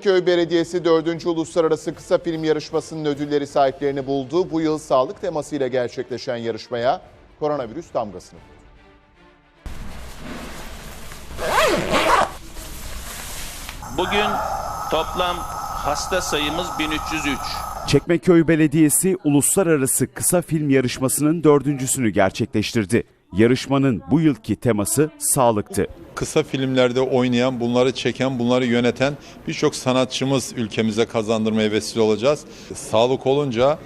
Köy Belediyesi 4. Uluslararası Kısa Film Yarışması'nın ödülleri sahiplerini buldu. Bu yıl sağlık temasıyla gerçekleşen yarışmaya koronavirüs damgasını vurdu. Bugün toplam hasta sayımız 1303. Çekmeköy Belediyesi uluslararası kısa film yarışmasının dördüncüsünü gerçekleştirdi. Yarışmanın bu yılki teması sağlıktı. kısa filmlerde oynayan, bunları çeken, bunları yöneten birçok sanatçımız ülkemize kazandırmaya vesile olacağız. Sağlık olunca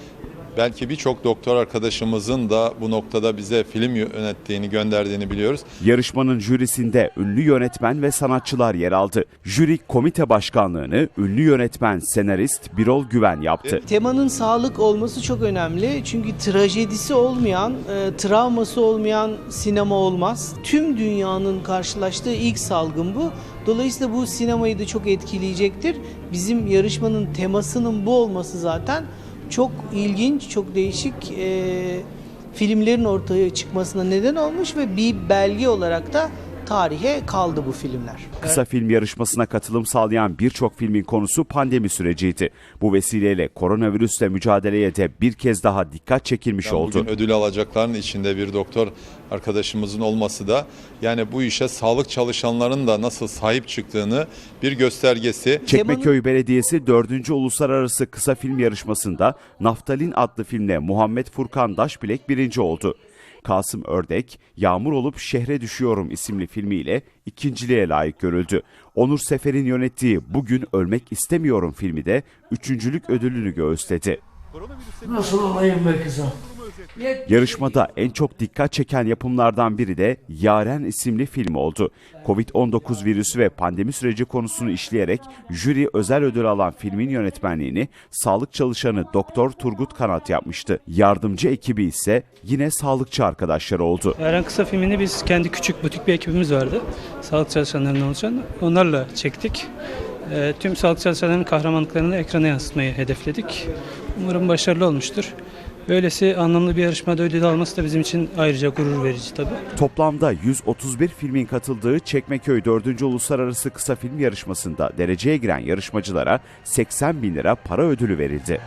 belki birçok doktor arkadaşımızın da bu noktada bize film yönettiğini, gönderdiğini biliyoruz. Yarışmanın jürisinde ünlü yönetmen ve sanatçılar yer aldı. Jüri komite başkanlığını ünlü yönetmen senarist Birol Güven yaptı. Temanın sağlık olması çok önemli. Çünkü trajedisi olmayan, e, travması olmayan sinema olmaz. Tüm dünyanın karşılaştığı ilk salgın bu. Dolayısıyla bu sinemayı da çok etkileyecektir. Bizim yarışmanın temasının bu olması zaten çok ilginç, çok değişik e, filmlerin ortaya çıkmasına neden olmuş ve bir belge olarak da tarihe kaldı bu filmler. Kısa film yarışmasına katılım sağlayan birçok filmin konusu pandemi süreciydi. Bu vesileyle koronavirüsle mücadeleye de bir kez daha dikkat çekilmiş Yani oldu. Bugün ödül alacakların içinde bir doktor arkadaşımızın olması da yani bu işe sağlık çalışanların da nasıl sahip çıktığını bir göstergesi. Çekmeköy Belediyesi 4. Uluslararası Kısa Film Yarışması'nda Naftalin adlı filmle Muhammed Furkan Daşbilek birinci oldu. Kasım Ördek, Yağmur Olup Şehre Düşüyorum isimli filmiyle ikinciliğe layık görüldü. Onur Sefer'in yönettiği Bugün Ölmek İstemiyorum filmi de üçüncülük ödülünü göğüsledi. Nasıl olayım be kızım? Yarışmada en çok dikkat çeken yapımlardan biri de Yaren isimli film oldu. Covid-19 virüsü ve pandemi süreci konusunu işleyerek jüri özel ödül alan filmin yönetmenliğini sağlık çalışanı Doktor Turgut Kanat yapmıştı. Yardımcı ekibi ise yine sağlıkçı arkadaşları oldu. Eren kısa filmini biz kendi küçük butik bir ekibimiz vardı. Sağlık çalışanlarından oluşan. Onlarla çektik. Ee, tüm sağlık çalışanlarının kahramanlıklarını ekrana yansıtmayı hedefledik. Umarım başarılı olmuştur. Böylesi anlamlı bir yarışmada ödül alması da bizim için ayrıca gurur verici tabii. Toplamda 131 filmin katıldığı Çekmeköy 4. Uluslararası Kısa Film Yarışması'nda dereceye giren yarışmacılara 80 bin lira para ödülü verildi.